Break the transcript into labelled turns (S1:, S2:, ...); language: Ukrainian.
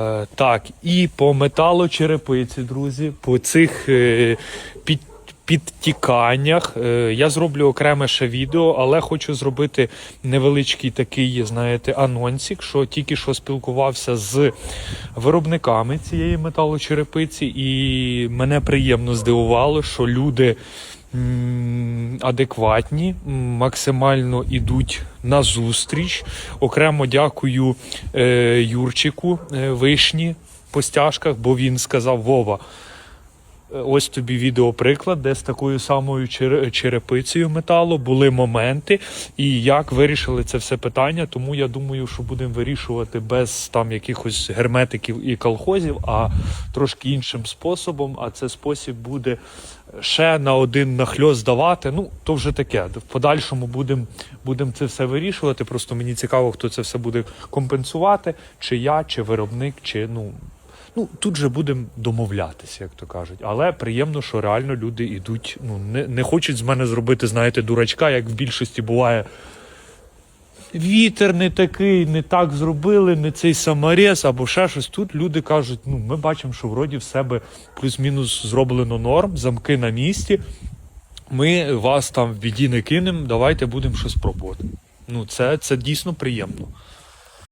S1: Е, Так, і по металочерепиці, друзі, по цих е, під, підтіканнях. е, Я зроблю окреме ще відео, але хочу зробити невеличкий такий, знаєте, анонсик, що тільки що спілкувався з виробниками цієї металочерепиці, і мене приємно здивувало, що люди. Адекватні, максимально ідуть назустріч. Окремо дякую е, Юрчику е, вишні по стяжках, бо він сказав: Вова, ось тобі відеоприклад, де з такою самою чер- черепицею металу були моменти, і як вирішили це все питання. Тому я думаю, що будемо вирішувати без там якихось герметиків і колхозів, а трошки іншим способом. А це спосіб буде ще на один нахльост давати. Ну, то вже таке. В подальшому будемо будем це все вирішувати. Просто мені цікаво, хто це все буде компенсувати, чи я, чи виробник, чи ну. Ну, тут же будемо домовлятися, як то кажуть. Але приємно, що реально люди йдуть, ну, не, не хочуть з мене зробити, знаєте, дурачка, як в більшості буває. Вітер не такий, не так зробили, не цей саморез або ще щось. Тут люди кажуть, ну ми бачимо, що вроді в себе плюс-мінус зроблено норм, замки на місці. Ми вас там в біді не кинемо, давайте будемо щось пробувати. Ну, це, це дійсно приємно.